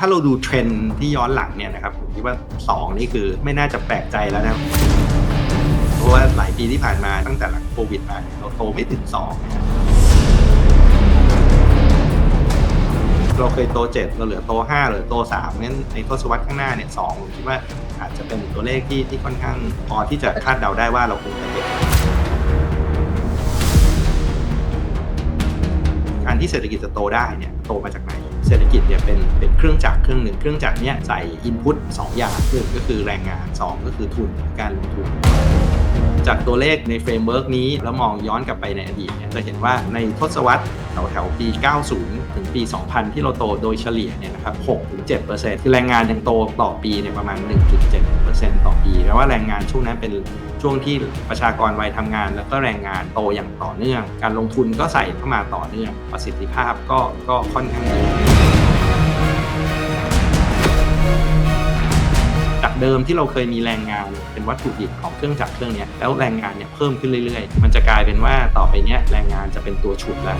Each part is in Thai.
ถ้าเราดูเทรนด์ที่ย้อนหลังเนี่ยนะครับผมคิดว่า 2 นี่คือไม่น่าจะแปลกใจแล้วนะเพราะว่าหลายปีที่ผ่านมาตั้งแต่หลังโควิดมาเราโตไม่ถึง 2 เราเคยโต 7 เราเหลือโต 5 เหลือโต3งั้นในทศวรรษข้างหน้าเนี่ย2ผมคิดว่าอาจจะเป็นตัวเลขที่ที่ค่อนข้างพอที่จะคาดเดาได้ว่าเราคงจะเห็นการที่เศรษฐกิจจะโตได้เนี่ยโตมาจากไหน เศรษฐกิจเนี่ยเป็นเป็นเครื่องจักรเครื่องหนึ่งเครื่องจักรเนี่ยใส่อินพุตสองอย่างหนึ่งก็คือแรงงาน 2 ก็คือทุนการลงทุนจากตัวเลขในเฟรมเวิร์กนี้ แล้วมองย้อนกลับไปในอดีตเนี่ยจะเห็นว่าในทศวรรษแถวแถวๆปี 90 ถึงปี 2000 ที่เราโตโดยเฉลี่ยเนี่ยนะครับ 6-7%คือแรงงานยังโตต่อปีเนี่ยประมาณ 1.7% ต่อปีแปลว่าแรงงานช่วงนั้นเป็นช่วงที่ประชากรวัยทำงาน แล้วก็แรงงานโตอย่างต่อเนื่อง การลงทุนก็ใส่เข้ามาต่อเนื่อง ประสิทธิภาพก็ก็ค่อนข้างดีจากเดิมที่เราเคยมีแรงงานเป็นวัตถุดิบของเครื่องจักรเครื่องนี้แล้วแรงงานเนี่ยเพิ่มขึ้นเรื่อยๆ มันจะกลายเป็นว่าต่อไปเนี้ยแรงงานจะเป็นตัวฉุดแล้ว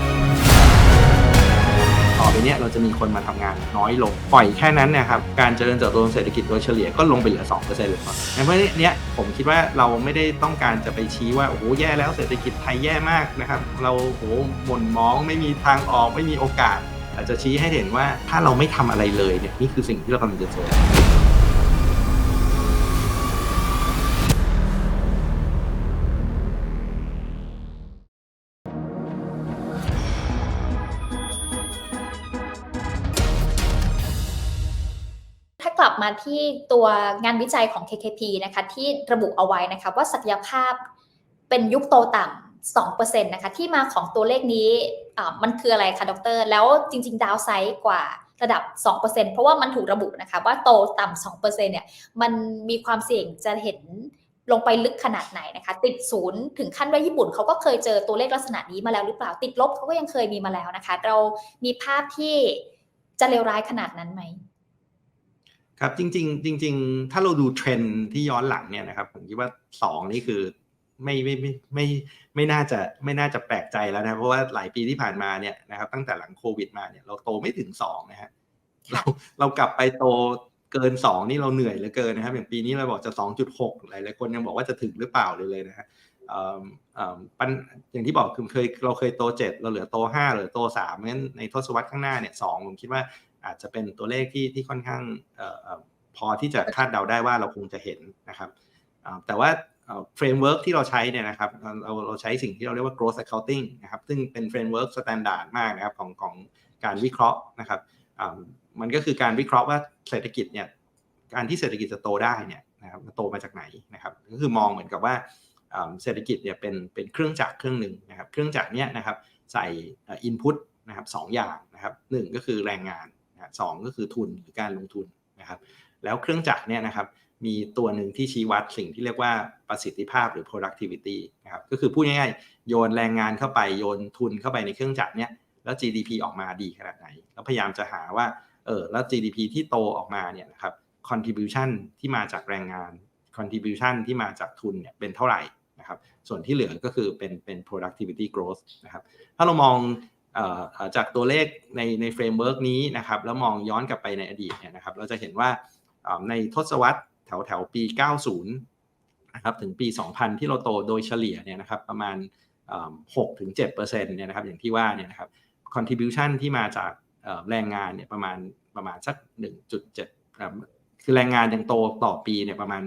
ต่อไปเนี้ยเราจะมีคนมาทำงานน้อยลง ปล่อยแค่นั้นเนะครับ การเจริญเติบโตของเศรษฐกิจโดยเฉลี่ยก็ลงไปเหลือ2%เลยครับเพราะฉะนั้นเนี้ยผมคิดว่าเราไม่ได้ต้องการจะไปชี้ว่า โอ้โห แย่แล้วเศรษฐกิจไทยแย่มากนะครับ เราโอ้โหหม่นมองไม่มีทางออกไม่มีโอกาส อาจจะชี้ให้เห็นว่าถ้าเราไม่ทำอะไรเลยเนี่ยนี่คือสิ่งที่เรากำลังจะเจอ ที่ตัวงานวิจัยของ KKP นะคะที่ระบุเอาไว้นะคะว่าศักยภาพเป็นยุคโตต่ำ2%นะคะที่มาของตัวเลขนี้มันคืออะไรคะดร แล้วจริง ๆ ดาวไซด์กว่าระดับ 2%เพราะว่ามันถูกระบุนะคะว่าโตต่ำ2%เนี่ยมันมีความเสี่ยงจะเห็นลงไปลึกขนาดไหนนะคะ ติดศูนย์ถึงขั้นว่าญี่ปุ่นเขาก็เคยเจอตัวเลขลักษณะนี้มาแล้วหรือเปล่าติดลบเขาก็ยังเคยมีมาแล้วนะคะ เรามีภาพที่จะเลวร้ายขนาดนั้นไหม ครับจริง ๆ จริง ๆ ถ้าเราดูเทรนด์ที่ย้อนหลังเนี่ยนะครับ ผมคิดว่าสองนี่คือไม่ไม่ไม่ไม่ไม่น่าจะไม่น่าจะแปลกใจแล้วนะ เพราะว่าหลายปีที่ผ่านมาเนี่ยนะครับตั้งแต่หลังโควิดมาเนี่ยเราโตไม่ถึงสองนะฮะเราเรากลับไปโตเกินสองนี่เราเหนื่อยเหลือเกินนะครับ อย่างปีนี้เราบอกจะสองจุดหกหลายหลายคนยังบอกว่าจะถึงหรือเปล่าเลยเลยนะฮะเอ่อเอ่อปัญอย่างที่บอกคือเคยเราเคยโตเจ็ดเราเหลือโตห้าเหลือโตสามงั้นในทศวรรษข้างหน้าเนี่ยสองผมคิดว่า อาจจะเป็นตัวเลขที่ที่ค่อนข้างออพอที่จะคาดเดาได้ว่าเราคงจะเห็นนะครับแต่ว่าเฟรมเวิร์กที่เราใช้เนี่ยนะครับเราเราใช้สิ่งที่เราเรียกว่า growth accounting นะครับซึ่งเป็นเฟรมเวิร์กสแตนดาร์ดมากนะครับของของการวิเคราะห์นะครับมันก็คือการวิเคราะห์ว่าเศรษฐกิจเนี่ยการที่เศรษฐกิจจะโตได้เนี่ยนะครับมันโตมาจากไหนนะครับก็คือมองเหมือนกับว่าเศรษฐกิจเนี่ยเป็นเป็นเครื่องจักรเครื่องหนึ่งนะครับเครื่องจักรเนี่ยนะครับใส่อินพุตนะครับสองอย่างนะครับหนึ่งก็คือแรงงาน สองก็คือทุนหรือการลงทุนนะครับแล้วเครื่องจักรเนี่ยนะครับมีตัวหนึ่งที่ชี้วัดสิ่งที่เรียกว่าประสิทธิภาพหรือ productivity นะครับก็คือพูดง่ายๆ โยนแรงงานเข้าไปโยนทุนเข้าไปในเครื่องจักรเนี่ยแล้ว GDP ออกมาดีขนาดไหน แล้วพยายามจะหาว่าเออแล้ว GDP ที่โตออกมาเนี่ยนะครับ contribution ที่มาจากแรงงาน contribution ที่มาจากทุนเนี่ยเป็นเท่าไหร่นะครับส่วนที่เหลือก็คือเป็นเป็น productivity growth นะครับถ้าเรามอง จากตัวเลขในในเฟรมเวิร์กนี้นะครับแล้วมองย้อนกลับไปในอดีตเนี่ยนะครับเราจะเห็นว่าในทศวรรษแถวแถวปี 90 นะครับถึงปี 2000 ที่เราโตโดยเฉลี่ยเนี่ยนะครับประมาณ 6-7%เนี่ยนะครับอย่างที่ว่าเนี่ยนะครับ contribution ที่มาจากแรงงานเนี่ยประมาณประมาณสัก 1.7 คือแรงงานยังโตต่อปีเนี่ยประมาณ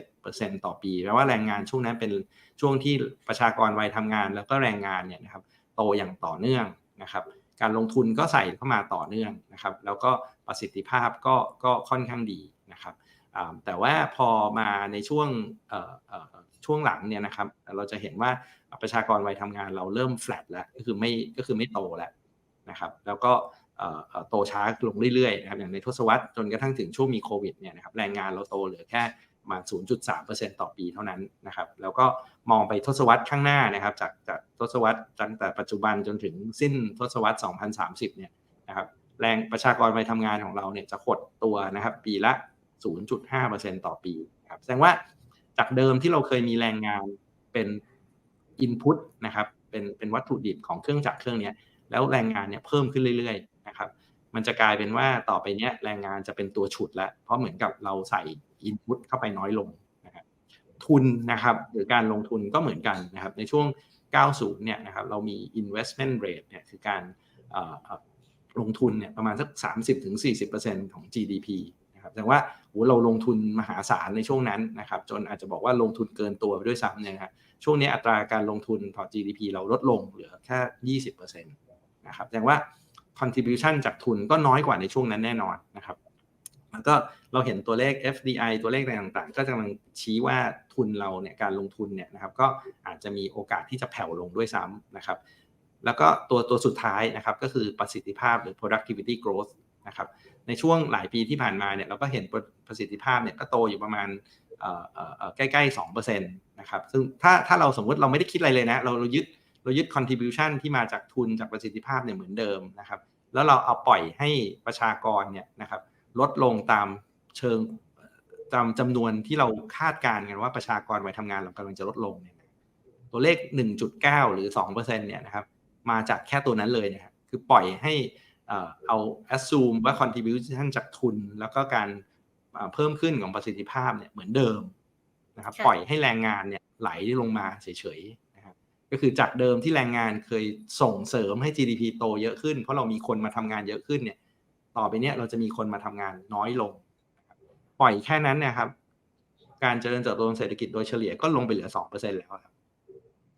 1.7%ต่อปีแปลว่าแรงงานช่วงนั้นเป็นช่วงที่ประชากรวัยทำงานแล้วก็แรงงานเนี่ยนะครับ โตอย่างต่อเนื่องนะครับการลงทุนก็ใส่เข้ามาต่อเนื่องนะครับแล้วก็ประสิทธิภาพก็ก็ค่อนข้างดีนะครับแต่ว่าพอมาในช่วงช่วงหลังเนี่ยนะครับเราจะเห็นว่าประชากรวัยทำงานเราเริ่มแฟลตแล้วก็คือไม่ก็คือไม่โตแล้วนะครับแล้วก็โตช้าลงเรื่อยๆนะครับอย่างในทศวรรษจนกระทั่งถึงช่วงมีโควิดเนี่ยนะครับแรงงานเราโตเหลือแค่ มา 0.3%ต่อปีเท่านั้นนะครับ แล้วก็มองไปทศวรรษข้างหน้านะครับ จากจากทศวรรษตั้งแต่ปัจจุบันจนถึงสิ้นทศวรรษ 2030 เนี่ยนะครับ แรงประชากรวัยทำงานของเราเนี่ยจะหดตัวนะครับ ปีละ 0.5%ต่อปีครับ แสดงว่าจากเดิมที่เราเคยมีแรงงานเป็นอินพุตนะครับ เป็นเป็นวัตถุดิบของเครื่องจักรเครื่องนี้แล้วแรงงานเนี่ยเพิ่มขึ้นเรื่อยๆนะครับ มันจะกลายเป็นว่าต่อไปเนี้ยแรงงานจะเป็นตัวฉุดแล้ว เพราะเหมือนกับเราใส่ อินพุตเข้าไปน้อยลงนะครับทุนนะครับหรือการลงทุนก็เหมือนกันนะครับในช่วง 90 เนี่ยนะครับเรามี investment rate เนี่ยคือการลงทุนเนี่ยประมาณสัก 30-40%ของ GDP นะครับแต่ว่าโหเราลงทุนมหาศาลในช่วงนั้นนะครับจนอาจจะบอกว่าลงทุนเกินตัวไปด้วยซ้ำเนี่ยนะครับช่วงนี้อัตราการลงทุนต่อ GDP เราลดลงเหลือแค่ 20%นะครับแสดงว่า contribution จากทุนก็น้อยกว่าในช่วงนั้นแน่นอนนะครับ แล้วก็เราเห็นตัวเลข FDI ตัวเลขอะไรต่างๆ ก็กำลังชี้ว่าทุนเราเนี่ยการลงทุนเนี่ยนะครับก็อาจจะมีโอกาสที่จะแผ่วลงด้วยซ้ำนะครับ แล้วก็ตัวตัวสุดท้ายนะครับก็คือประสิทธิภาพหรือ productivity growth นะครับในช่วงหลายปีที่ผ่านมาเนี่ยเราก็เห็นประสิทธิภาพเนี่ยก็โตอยู่ประมาณเอ่อเอ่อเอ่อใกล้ๆ2%นะครับซึ่งถ้าถ้าเราสมมติเราไม่ได้คิดอะไรเลยนะเราเรายึดเรายึด contribution ที่มาจากทุนจากประสิทธิภาพเนี่ยเหมือนเดิมนะครับแล้วเราเอาปล่อยให้ประชากรเนี่ยนะครับ ลดลงตามเชิงตามจำนวนที่เราคาดการณ์กันว่าประชากรวัยทำงานเรากำลังจะลดลงเนี่ยนะตัวเลข 1.9 หรือ 2%เนี่ยนะครับมาจากแค่ตัวนั้นเลยนะครับคือปล่อยให้เอ่อเอา assume ว่า contribution จากทุน แล้วก็การเอ่อเพิ่มขึ้นของประสิทธิภาพเนี่ยเหมือนเดิมนะครับค่ะปล่อยให้แรงงานเนี่ยไหลลงมาเฉยๆนะครับก็คือจากเดิมที่แรงงานเคยส่งเสริมให้ GDP โตเยอะขึ้น เพราะเรามีคนมาทำงานเยอะขึ้นเนี่ย ต่อไปเนี้ยเราจะมีคนมาทำงานน้อยลง ปล่อยแค่นั้นเนะครับ การเจริญเติบโตทางเศรษฐกิจโดยเฉลี่ยก็ลงไปเหลือสองเปอร์เซ็นแล้วครับ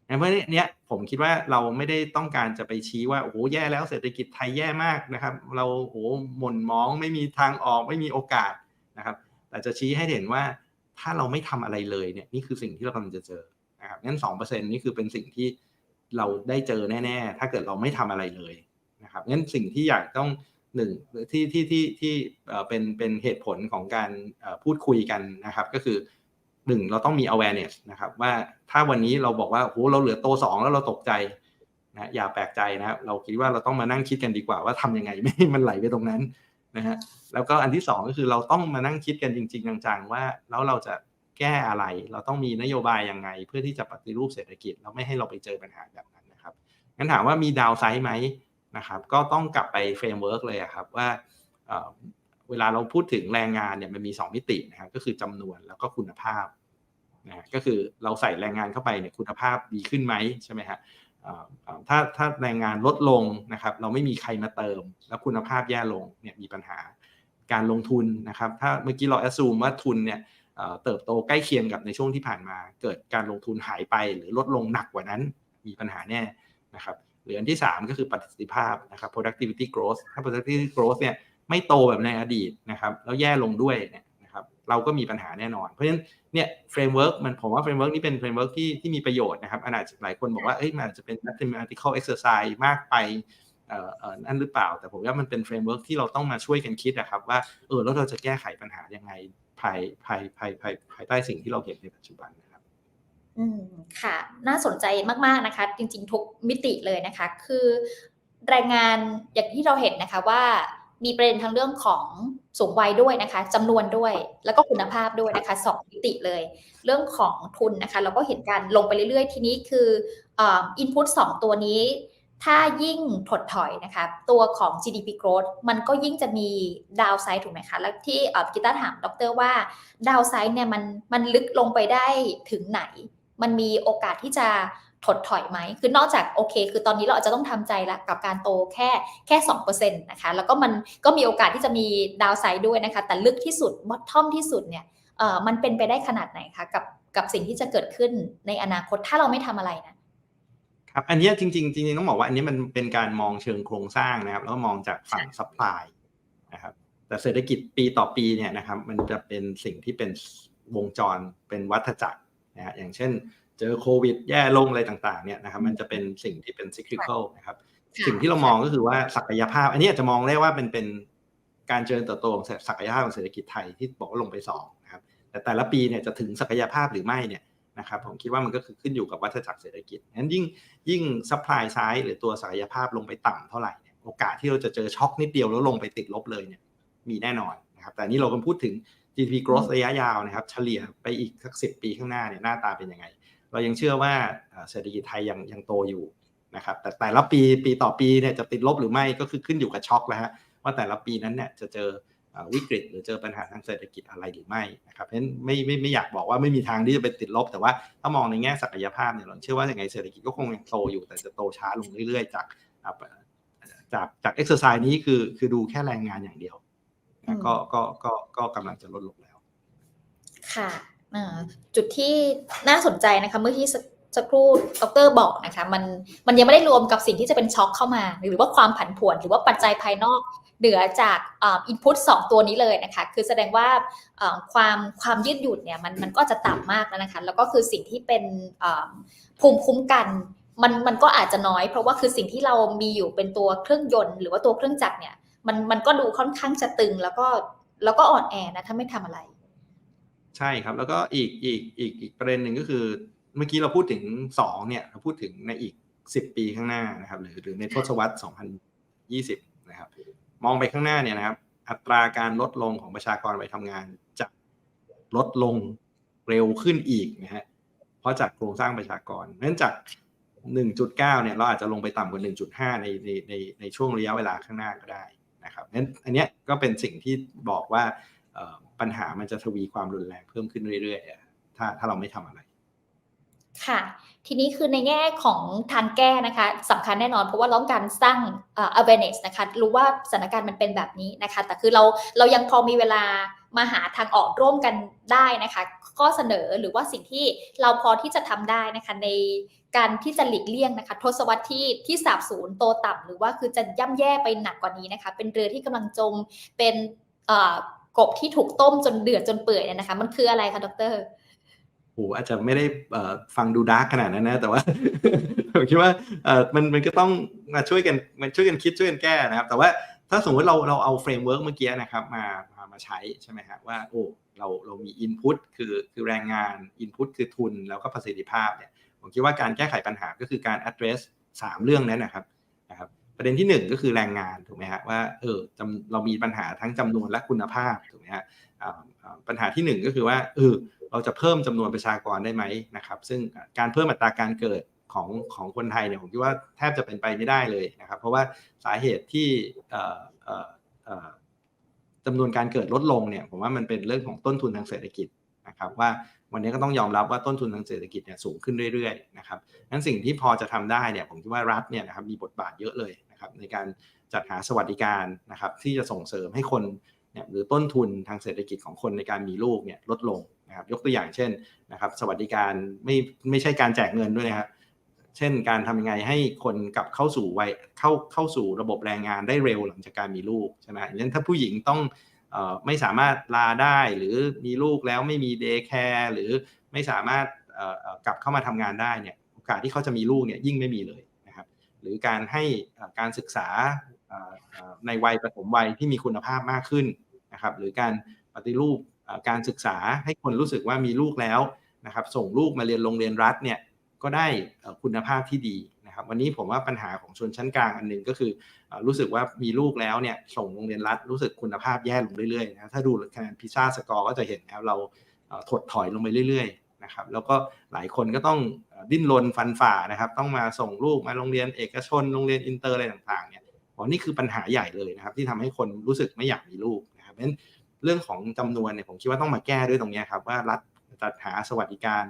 เพราะเนี้ยผมคิดว่าเราไม่ได้ต้องการจะไปชี้ว่าโอ้โหแย่แล้วเศรษฐกิจไทยแย่มากนะครับ เราโอ้โหหม่นมองไม่มีทางออกไม่มีโอกาสนะครับ แต่จะชี้ให้เห็นว่าถ้าเราไม่ทำอะไรเลยเนี่ยนี่คือสิ่งที่เรากำลังจะเจอนะครับงั้นสองเปอร์เซ็นนี่คือเป็นสิ่งที่เราได้เจอแน่ ๆ ถ้าเกิดเราไม่ทำอะไรเลยนะครับงั้นสิ่งที่อยากต้อง หนึ่งที่ที่ที่ที่เป็นเป็นเหตุผลของการพูดคุยกันนะครับก็คือหนึ่งเราต้องมี awareness นะครับว่าถ้าวันนี้เราบอกว่าโอ้โหเราเหลือโตสองแล้วเราตกใจนะอย่าแปลกใจนะครับเราคิดว่าเราต้องมานั่งคิดกันดีกว่าว่าทำยังไงไม่ให้มันไหลไปตรงนั้นนะฮะแล้วก็อันที่สองก็คือเราต้องมานั่งคิดกันจริง ๆ จังๆว่าแล้วเราจะแก้อะไร เราต้องมีนโยบายยังไง เพื่อที่จะปฏิรูปเศรษฐกิจแล้วไม่ให้เราไปเจอปัญหาแบบนั้นนะครับงั้นถามว่ามีดาวไซด์ไหม นะครับ ก็ต้องกลับไปเฟรมเวิร์กเลยครับว่าเเวลาเราพูดถึงแรงงานเนี่ยมันมี 2 มิตินะครับก็คือจำนวนแล้วก็คุณภาพนะก็คือเราใส่แรงงานเข้าไปเนี่ยคุณภาพดีขึ้นไหมใช่ไหมฮะถ้าถ้าแรงงานลดลงนะครับ เราไม่มีใครมาเติม แล้วคุณภาพแย่ลงเนี่ยมีปัญหาการลงทุนนะครับ ถ้าเมื่อกี้เราแอ s ูมว่าทุนเนี่ยเติบโตใกล้เคียงกับในช่วงที่ผ่านมา เกิดการลงทุนหายไปหรือลดลงหนักกว่านั้น มีปัญหาแน่นะครับ หรืออันที่ 3 ก็คือประสิทธิภาพนะครับ productivity growth ถ้า productivity growth เนี่ยไม่โตแบบในอดีตนะครับแล้วแย่ลงด้วยเนี่ยนะครับเราก็มีปัญหาแน่นอน เพราะฉะนั้นเนี่ยเฟรมเวิร์กมันผมว่าเฟรมเวิร์กนี้เป็นเฟรมเวิร์กที่ที่มีประโยชน์นะครับอาจจะหลายคนบอกว่าเอ้ยมันอาจจะเป็น mathematical exercise มากไปเอ่อเอ่อนั่นหรือเปล่า แต่ผมว่ามันเป็นเฟรมเวิร์กที่เราต้องมาช่วยกันคิดนะครับว่าเออแล้วเราจะแก้ไขปัญหายังไงภายภายภายภายภายใต้สิ่งที่เราเห็นในปัจจุบันนะครับ อืมค่ะ น่าสนใจมากๆนะคะ จริงๆ ทุกมิติเลยนะคะ คือแรงงานอย่างที่เราเห็นนะคะว่ามีประเด็นทางเรื่องของสูงวัยด้วยนะคะจำนวนด้วยแล้วก็คุณภาพด้วยนะคะสองมิติเลย เรื่องของทุนนะคะเราก็เห็นการลงไปเรื่อยๆ ทีนี้คืออินพุตสองตัวนี้ ถ้ายิ่งถดถอยนะคะตัวของ GDP growth มันก็ยิ่งจะมีดาวไซด์ถูกไหมคะ แล้วที่กีตาร์ถามดรว่าดาวไซด์เนี่ยมันมันลึกลงไปได้ถึงไหน มันมีโอกาสที่จะถดถอยไหม คือนอกจากโอเค คือตอนนี้เราอาจจะต้องทำใจละกับการโตแค่แค่2%นะคะ แล้วก็มันก็มีโอกาสที่จะมีดาวไซด์ด้วยนะคะ แต่ลึกที่สุดบอททอมที่สุดเนี่ยเอ่อมันเป็นไปได้ขนาดไหนคะกับกับสิ่งที่จะเกิดขึ้นในอนาคตถ้าเราไม่ทำอะไรนะครับ อันเนี้ยจริง ๆ จริงๆต้องบอกว่าอันนี้มันเป็นการมองเชิงโครงสร้างนะครับ แล้วก็มองจากฝั่งซัพพลายนะครับ แต่เศรษฐกิจปีต่อปีเนี่ยนะครับ มันจะเป็นสิ่งที่เป็นวงจรเป็นวัฏจักร นะฮะอย่างเช่น เจอโควิดแย่ลงอะไรต่างๆเนี่ยนะครับมันจะเป็นสิ่งที่เป็น cyclical นะครับสิ่งที่เรามองก็คือว่าศักยภาพ อันนี้อาจจะมองได้ว่าเป็นเป็นการเจริญเติบโตของศักยภาพของเศรษฐกิจไทยที่บอกว่าลงไปสองนะครับแต่แต่ละปีเนี่ยจะถึงศักยภาพหรือไม่เนี่ยนะครับผมคิดว่ามันก็คือขึ้นอยู่กับวัฏจักรเศรษฐกิจงั้นยิ่งยิ่งซัพพลายไซด์หรือตัวศักยภาพลงไปต่ำเท่าไหร่เนี่ยโอกาสที่เราจะเจอช็อคนิดเดียวแล้วลงไปติดลบเลยเนี่ยมีแน่นอนนะครับแต่นี่เรากำลังพูดถึง GDP growth ระยะยาวนะครับ เฉลี่ยไปอีกสักสิปีข้างหน้าเนี่ยหน้าตาเป็นยังไง เรายังเชื่อว่าเศรษฐกิจไทยยังยังโตอยู่นะครับแต่แต่ละปีปีต่อปีเนี่ยจะติดลบหรือไม่ก็คือขึ้นอยู่กับช็อคแล้วฮะว่าแต่ละปีนั้นเนี่ยจะเจอเอ่อวิกฤต หรือเจอปัญหาทางเศรษฐกิจอะไรหรือไม่นะครับเพราะฉะนั้นไม่ไม่ไม่อยากบอกว่าไม่มีทางที่จะเป็นติดลบ แต่ว่าถ้ามองในแง่ศักยภาพเนี่ยเราเชื่อว่าอย่างไงเศรษฐกิจก็คงยังโตอยู่แต่จะโตช้าลงเรื่อยๆ จากอ่าจากจากเอ็กซ์ไซส์นี้คือคือดูแค่แรงงานอย่างเดียว อืมก็ก็ก็ก็กำลังจะลดลงแล้ว ค่ะอ่าจุดที่น่าสนใจนะคะเมื่อที่สักสักครู่ดรบอกนะคะมันมันยังไม่ได้รวมกับสิ่งที่จะเป็นช็อคเข้ามา หรือว่าความผันผวน หรือว่าปัจจัยภายนอกเหนือจากอินพุตสองตัวนี้เลยนะคะ คือแสดงว่าเอ่อความความยืดหยุ่นเนี่ยมันมันก็จะต่ำมากแล้วนะคะ แล้วก็คือสิ่งที่เป็นเอ่อภูมิคุ้มกันมันมันก็อาจจะน้อย เพราะว่าคือสิ่งที่เรามีอยู่เป็นตัวเครื่องยนต์ หรือว่าตัวเครื่องจักรเนี่ย มันมันก็ดูค่อนข้างจะตึง แล้วก็แล้วก็อ่อนแอนะถ้าไม่ทำอะไร ใช่ครับ แล้วก็อีกอีกอีกอีกประเด็นหนึ่งก็คือ เมื่อกี้เราพูดถึงสองเนี่ย เราพูดถึงในอีกสิบปีข้างหน้านะครับ หรือหรือในทศวรรษ2020นะครับ มองไปข้างหน้าเนี่ยนะครับ อัตราการลดลงของประชากรวัยทำงานจะลดลงเร็วขึ้นอีกนะฮะเพราะจากโครงสร้างประชากรเนื่องจาก1.9เนี่ยเราอาจจะลงไปต่ำกว่า 1.5 ในในในในช่วงระยะเวลาข้างหน้าก็ได้ นะครับนั้นอันเนี้ยก็เป็นสิ่งที่บอกว่าปัญหามันจะทวีความรุนแรงเพิ่มขึ้นเรื่อยๆ ถ้าถ้าเราไม่ทำอะไร ค่ะ ทีนี้คือในแง่ของทางแก้นะคะสำคัญแน่นอนเพราะว่าร้องการสร้างอ่อ awareness นะคะ รู้ว่าสถานการณ์มันเป็นแบบนี้นะคะ แต่คือเราเรายังพอมีเวลา มาหาทางออกร่วมกันได้นะคะ ข้อเสนอหรือว่าสิ่งที่เราพอที่จะทำได้นะคะในการที่จะหลีกเลี่ยงนะคะ ทศวรรษที่ที่สาบสูญโตต่ำหรือว่าคือจะย่ำแย่ไปหนักกว่านี้นะคะ เป็นเรือที่กำลังจมเป็นกบที่ถูกต้มจนเดือดจนเปื่อยเนี่ยนะคะ มันคืออะไรคะดรโหอาจจะไม่ได้ฟังดูดาร์กขนาดนั้นนะ แต่ว่าผมคิดว่ามันมันก็ต้องมาช่วยกันมันช่วยกันคิดช่วยกันแก้นะครับ แต่ว่าถ้าสมมติเราเราเอาเฟรมเวิร์กเมื่อกี้นะครับมา มามาใช้ใช่ไหมฮะว่าโอ้เราเรามี Input คือคือแรงงาน Input คือทุนแล้วก็ประสิทธิภาพเนี่ยผมคิดว่าการแก้ไขปัญหาก็คือการ address สามเรื่องนั้นนะครับนะครับ ประเด็นที่หนึ่งก็คือแรงงานถูกไหมฮะว่าเออจำเรามีปัญหาทั้งจำนวนและคุณภาพถูกไหมฮะอ่าอ่าปัญหาที่หนึ่งก็คือว่าเออเราจะเพิ่มจำนวนประชากรได้ไหมนะครับซึ่งการเพิ่มอัตราการเกิดของของคนไทยเนี่ยผมคิดว่าแทบจะเป็นไปไม่ได้เลยนะครับ เพราะว่าสาเหตุที่ จำนวนการเกิดลดลงเนี่ยผมว่ามันเป็นเรื่องของต้นทุนทางเศรษฐกิจนะครับว่าวันนี้ก็ต้องยอมรับว่าต้นทุนทางเศรษฐกิจเนี่ยสูงขึ้นเรื่อยๆนะครับงั้นสิ่งที่พอจะทำได้เนี่ยผมคิดว่ารัฐเนี่ยนะครับมีบทบาทเยอะเลยนะครับในการจัดหาสวัสดิการนะครับที่จะส่งเสริมให้คนเนี่ยหรือต้นทุนทางเศรษฐกิจของคนในการมีลูกเนี่ยลดลงนะครับยกตัวอย่างเช่นนะครับสวัสดิการไม่ไม่ใช่การแจกเงินด้วยนะครับ เช่นการทำยังไงให้คนกลับเข้าสู่วัยเข้าเข้าสู่ระบบแรงงานได้เร็วหลังจากการมีลูกใช่ไหมอย่างนั้นถ้าผู้หญิงต้องออไม่สามารถลาได้หรือมีลูกแล้วไม่มีเดย์แคร์หรือไม่สามารถกลับเข้ามาทำงานได้เนี่ยโอกาสที่เขาจะมีลูกเนี่ยยิ่งไม่มีเลยนะครับหรือการให้การศึกษาในวัยประถมวัยที่มีคุณภาพมากขึ้นนะครับหรือการปฏิรูปการศึกษาให้คนรู้สึกว่ามีลูกแล้วนะครับส่งลูกมาเรียนโรงเรียนรัฐเนี่ย ก็ได้คุณภาพที่ดีนะครับ วันนี้ผมว่าปัญหาของชนชั้นกลางอันหนึ่งก็คือรู้สึกว่ามีลูกแล้วเนี่ยส่งโรงเรียนรัฐรู้สึกคุณภาพแย่ลงเรื่อยๆนะถ้าดูคะแนนพิซซ่าสกอร์ก็จะเห็นนะครับเราถดถอยลงไปเรื่อยๆนะครับแล้วก็หลายคนก็ต้องดิ้นรนฟันฝ่านะครับ ต้องมาส่งลูกมาโรงเรียนเอกชนโรงเรียนอินเตอร์อะไรต่างๆเนี่ยบอกนี่คือปัญหาใหญ่เลยนะครับ ที่ทำให้คนรู้สึกไม่อยากมีลูกนะครับเพราะฉะนั้นเรื่องของจำนวนเนี่ยผมคิดว่าต้องมาแก้ด้วยตรงนี้ครับว่ารัฐจัดหาสวัสดิการ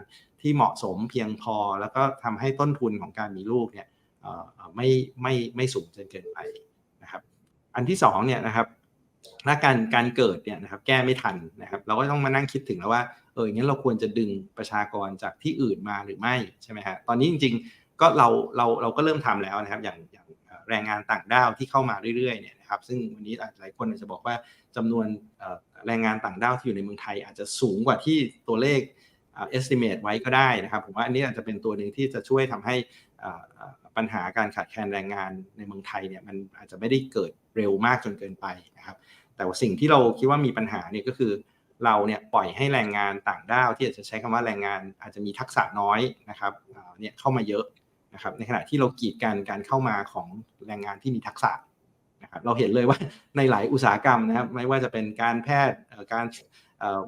ที่เหมาะสมเพียงพอ แล้วก็ทำให้ต้นทุนของการมีลูกเนี่ยเอ่ไม่ไม่ไม่สูงจนเกินไปนะครับ อันที่สองเนี่ยนะครับถ้าการการเกิดเนี่ยนะครับแก้ไม่ทันนะครับ เราก็ต้องมานั่งคิดถึงแล้วว่าเอออย่างนั้นเราควรจะดึงประชากรจากที่อื่นมาหรือไม่ใช่ไหมฮะตอนนี้จริง ๆ ก็เราเราเราก็เริ่มทำแล้วนะครับ อย่างอย่างแรงงานต่างด้าวที่เข้ามาเรื่อยๆเนี่ยนะครับ ซึ่งวันนี้หลายคนอาจจะบอกว่าจำนวนแรงงานต่างด้าวที่อยู่ในเมืองไทย อาจจะสูงกว่าที่ตัวเลข estimate ไว้ก็ได้นะครับ ผมว่าอันนี้อาจจะเป็นตัวหนึ่งที่จะช่วยทำให้ปัญหาการขาดแคลนแรงงานในเมืองไทยเนี่ยมันอาจจะไม่ได้เกิดเร็วมากจนเกินไปนะครับ แต่ว่าสิ่งที่เราคิดว่ามีปัญหาเนี่ยก็คือเราเนี่ยปล่อยให้แรงงานต่างด้าวที่อาจจะใช้คำว่าแรงงานอาจจะมีทักษะน้อยนะครับเนี่ยเข้ามาเยอะนะครับ ในขณะที่เรากีดกันการเข้ามาของแรงงานที่มีทักษะนะครับ เราเห็นเลยว่าในหลายอุตสาหกรรมนะครับ ไม่ว่าจะเป็นการแพทย์การ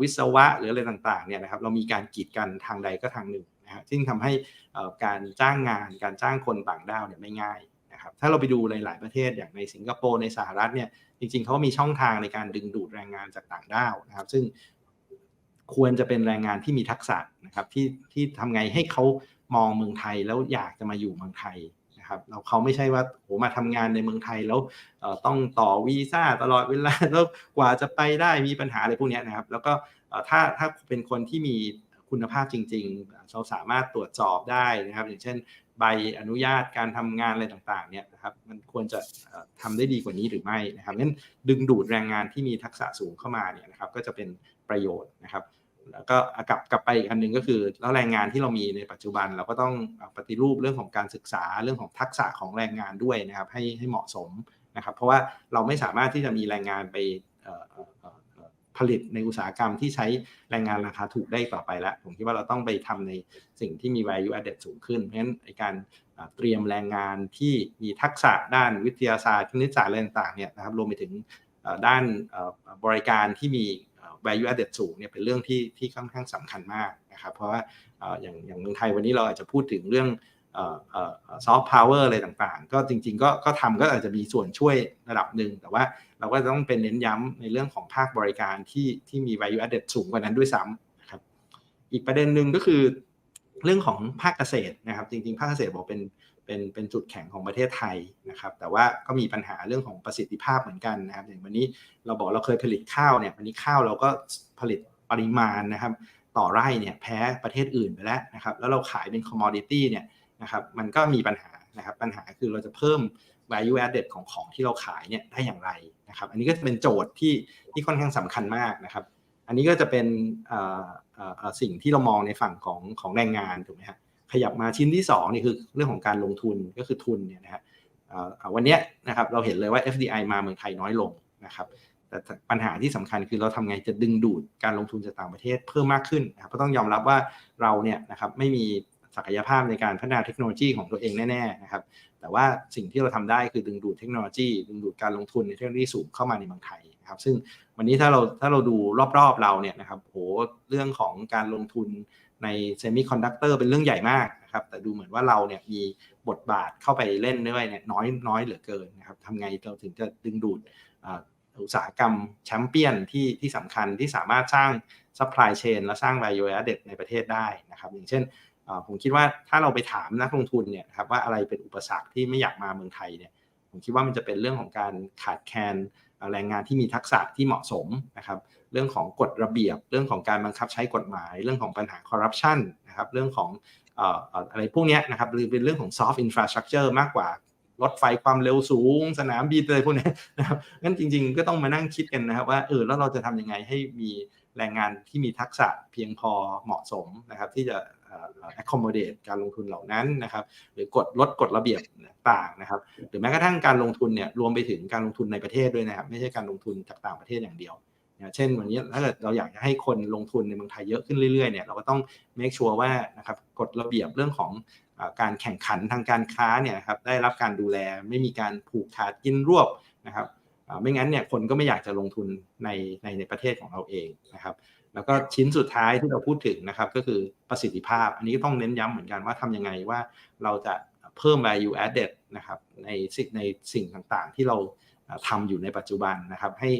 วิศวะหรืออะไรต่างๆเนี่ยนะครับเรามีการกีดกันทางใดก็ทางหนึ่งนะฮะซึ่งทำให้การจ้างงานการจ้างคนต่างด้าวเนี่ยไม่ง่ายนะนะครับถ้าเราไปดูในหลายประเทศอย่างในสิงคโปร์ในสหรัฐเนี่ยจริงๆเขามีช่องทางในการดึงดูดแรงงานจากต่างด้าวนะครับ ซึ่งควรจะเป็นแรงงานที่มีทักษะนะครับที่ที่ทำไงให้เขามองเมืองไทยแล้วอยากจะมาอยู่เมืองไทย นะครับเราเขาไม่ใช่ว่าโหมาทำงานในเมืองไทยแล้วต้องต่อวีซ่าตลอดเวลาแล้วกว่าจะไปได้มีปัญหาอะไรพวกนี้นะครับ แล้วก็ถ้าถ้าเป็นคนที่มีคุณภาพจริงๆ เราสามารถตรวจสอบได้นะครับ อย่างเช่น ใบอนุญาตการทำงานอะไรต่างๆเนี่ยนะครับมันควรจะทำได้ดีกว่านี้หรือไม่นะครับงั้นดึงดูดแรงงานที่มีทักษะสูงเข้ามาเนี่ยนะครับก็จะเป็นประโยชน์นะครับ แล้วก็กลับกลับไปอีกอันหนึ่งก็คือ แล้วแรงงานที่เรามีในปัจจุบัน เราก็ต้องปฏิรูปเรื่องของการศึกษาเรื่องของทักษะของแรงงานด้วยนะครับให้ให้เหมาะสมนะครับ เพราะว่าเราไม่สามารถที่จะมีแรงงานไปผลิตในอุตสาหกรรมที่ใช้แรงงานราคาถูกได้ต่อไปแล้ว ผมคิดว่าเราต้องไปทำในสิ่งที่มี value added สูงขึ้น เพราะฉะนั้นการเตรียมแรงงานที่มีทักษะด้านวิทยาศาสตร์คณิตศาสตร์อะไรต่างๆเนี่ยนะครับรวมไปถึงด้านบริการที่มี value added สูงเนี่ยเป็นเรื่องที่ที่ค่อนข้างสำคัญมากนะครับ เพราะว่าอย่างอย่างเมืองไทยวันนี้เราอาจจะพูดถึงเรื่องซอฟต์พาวเวอร์อะไรต่างๆ ก็จริงๆ ก็ก็ทำก็อาจจะมีส่วนช่วยระดับหนึ่ง แต่ว่าเราก็ต้องเป็นเน้นย้ำในเรื่องของภาคบริการที่ที่มี value added สูงกว่านั้นด้วยซ้ำนะครับ อีกประเด็นหนึ่งก็คือเรื่องของภาคเกษตรนะครับ จริงๆ ภาคเกษตรบอกเป็น เป็นเป็นจุดแข็งของประเทศไทยนะครับ แต่ว่าก็มีปัญหาเรื่องของประสิทธิภาพเหมือนกันนะครับ อย่างวันนี้เราบอกเราเคยผลิตข้าวเนี่ยวันนี้ข้าวเราก็ผลิตปริมาณนะครับ ต่อไร่เนี่ยแพ้ประเทศอื่นไปแล้วนะครับ แล้วเราขายเป็น commodity เนี่ยนะครับ มันก็มีปัญหานะครับ ปัญหาคือเราจะเพิ่ม value added ของของที่เราขายเนี่ยได้อย่างไรนะครับ อันนี้ก็จะเป็นโจทย์ที่ที่ค่อนข้างสำคัญมากนะครับ อันนี้ก็จะเป็นสิ่งที่เรามองในฝั่งของของแรงงานถูกไหมฮะ ขยับมาชิ้นที่2นี่คือเรื่องของการลงทุนก็คือทุนเนี่ยนะฮะวันนี้นะครับเราเห็นเลยว่า FDI มาเมืองไทยน้อยลงนะครับแต่ปัญหาที่สำคัญคือเราทำไงจะดึงดูดการลงทุนจากต่างประเทศเพิ่มมากขึ้นนะครับก็ต้องยอมรับว่าเราเนี่ยนะครับไม่มีศักยภาพในการพัฒนาเทคโนโลยีของตัวเองแน่ๆนะครับแต่ว่าสิ่งที่เราทำได้คือดึงดูดเทคโนโลยีดึงดูดการลงทุนในเทคโนโลยีสูงเข้ามาในเมืองไทยนะครับซึ่งวันนี้ถ้าเราถ้าเราดูรอบๆเราเนี่ยนะครับโหเรื่องของการลงทุน ในเซมิคอนดักเตอร์เป็นเรื่องใหญ่มากนะครับ แต่ดูเหมือนว่าเราเนี่ยมีบทบาทเข้าไปเล่นด้วยเนี่ยน้อยน้อยเหลือเกินนะครับทำไงเราถึงจะดึงดูดอุตสาหกรรมแชมเปี้ยนที่ที่สำคัญที่สามารถสร้างซัพพลายเชนและสร้าง value added ในประเทศได้นะครับอย่างเช่นผมคิดว่าถ้าเราไปถามนักลงทุนเนี่ยครับว่าอะไรเป็นอุปสรรคที่ไม่อยากมาเมืองไทยเนี่ยผมคิดว่ามันจะเป็นเรื่องของการขาดแคลนแรงงานที่มีทักษะที่เหมาะสมนะครับ เรื่องของกฎระเบียบ เรื่องของการบังคับใช้กฎหมาย เรื่องของปัญหาคอร์รัปชันนะครับเรื่องของอะไรพวกนี้นะครับหรือเป็นเรื่องของซอฟต์อินฟราสตรักเจอร์มากกว่ารถไฟความเร็วสูง สนามบินอะไรพวกนี้นะครับงั้นจริง ๆ ก็ต้องมานั่งคิดกันนะครับว่าเออแล้วเราจะทำยังไงให้มีแรงงานที่มีทักษะเพียงพอเหมาะสมนะครับที่จะ accommodate การลงทุนเหล่านั้นนะครับ หรือกฎลดกฎระเบียบต่างนะครับ หรือแม้กระทั่งการลงทุนเนี่ยรวมไปถึงการลงทุนในประเทศด้วยนะครับ ไม่ใช่การลงทุนจากต่างประเทศอย่างเดียว เช่นวันนี้ถ้าเกิดเราอยากจะให้คนลงทุนในเมืองไทยเยอะขึ้นเรื่อยๆเนี่ยเราก็ต้อง make sure ว่านะครับกฎระเบียบเรื่องของการแข่งขันทางการค้าเนี่ยครับได้รับการดูแลไม่มีการผูกขาดกินรวบนะครับไม่งั้นเนี่ยคนก็ไม่อยากจะลงทุนในในในประเทศของเราเองนะครับแล้วก็ชิ้นสุดท้ายที่เราพูดถึงนะครับก็คือประสิทธิภาพ อันนี้ก็ต้องเน้นย้ำเหมือนกันว่าทำยังไงว่าเราจะเพิ่ม value added นะครับในสิ่งในสิ่งต่างๆ ที่เรา ทำอยู่ในปัจจุบันนะครับ ให้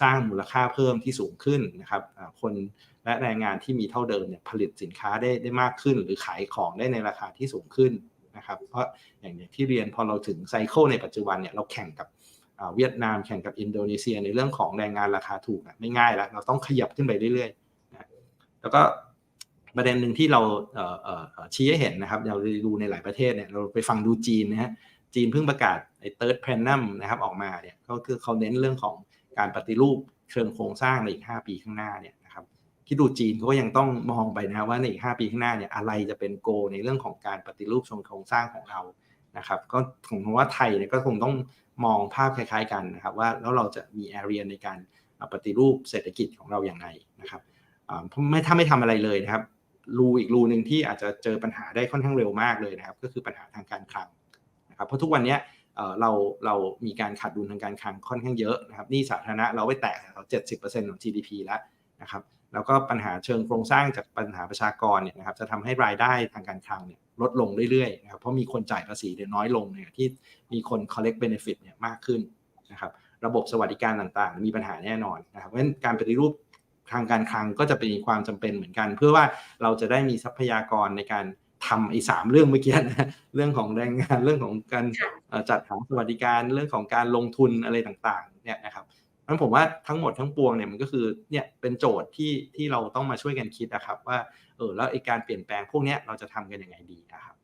สร้างมูลค่าเพิ่มที่สูงขึ้นนะครับคนและแรงงานที่มีเท่าเดิมเนี่ยผลิตสินค้าได้ได้มากขึ้น หรือขายของได้ในราคาที่สูงขึ้นนะครับ เพราะอย่างที่เรียนพอเราถึงไซเคิลในปัจจุบันเนี่ยเราแข่งกับเวียดนามแข่งกับอินโดนีเซียในเรื่องของแรงงานราคาถูกไม่ง่ายแล้วเราต้องขยับขึ้นไปเรื่อยๆนะแล้วก็ประเด็นหนึ่งที่เราชี้ให้เห็นนะครับเราดูในหลายประเทศเนี่ยเราไปฟังดูจีนนะฮะ จีนเพิ่งประกาศไอ้ third plenum นะครับออกมาเนี่ยก็คือเขาเน้นเรื่องของการปฏิรูปเชิงโครงสร้างในอีก 5 ปีข้างหน้าเนี่ยนะครับที่ดูจีนเขาก็ยังต้องมองไปนะว่าในอีก 5 ปีข้างหน้าเนี่ยอะไรจะเป็นโก ในเรื่องของการปฏิรูปเชิงโครงสร้างของเรานะครับก็ผมว่าไทยเนี่ยก็คงต้องมองภาพคล้ายๆกันนะครับว่าแล้วเราจะมีแอเรียในการปฏิรูปเศรษฐกิจของเราอย่างไรนะครับไม่ถ้าไม่ทำอะไรเลยนะครับรูอีกรูหนึ่งที่อาจจะเจอปัญหาได้ค่อนข้างเร็วมากเลยนะครับ ก็คือปัญหาทางการคลัง นะครับเพราะทุกวันนี้เราเรามีการขาดดุลทางการคลังค่อนข้างเยอะนะครับนี่สาธารณะเราไปแตะเจ็ดสิบเปอร์เซ็นต์ของ GDP แล้วนะครับแล้วก็ปัญหาเชิงโครงสร้างจากปัญหาประชากรเนี่ยนะครับจะทำให้รายได้ทางการคลังเนี่ยลดลงเรื่อยๆนะครับเพราะมีคนจ่ายภาษีเนี่ยน้อยลงเนี่ยที่มีคน collect benefit เนี่ยมากขึ้นนะครับระบบสวัสดิการต่างๆ มีปัญหาแน่นอนนะครับเพราะฉะนั้นการปฏิรูปทางการคลังก็จะเป็นความจำเป็นเหมือนกัน เพื่อว่าเราจะได้มีทรัพยากรในการ ทำไอ้สามเรื่องเมื่อกี้นะเรื่องของแรงงานเรื่องของการค่ะเอ่อจัดหาสวัสดิการเรื่องของการลงทุนอะไรต่างๆเนี่ยนะครับนั้นผมว่าทั้งหมดทั้งปวงเนี่ยมันก็คือเนี่ยเป็นโจทย์ที่ที่เราต้องมาช่วยกันคิดนะครับ ว่าเออแล้วไอ้การเปลี่ยนแปลงพวกเนี้ยเราจะทำกันยังไงดีนะครับ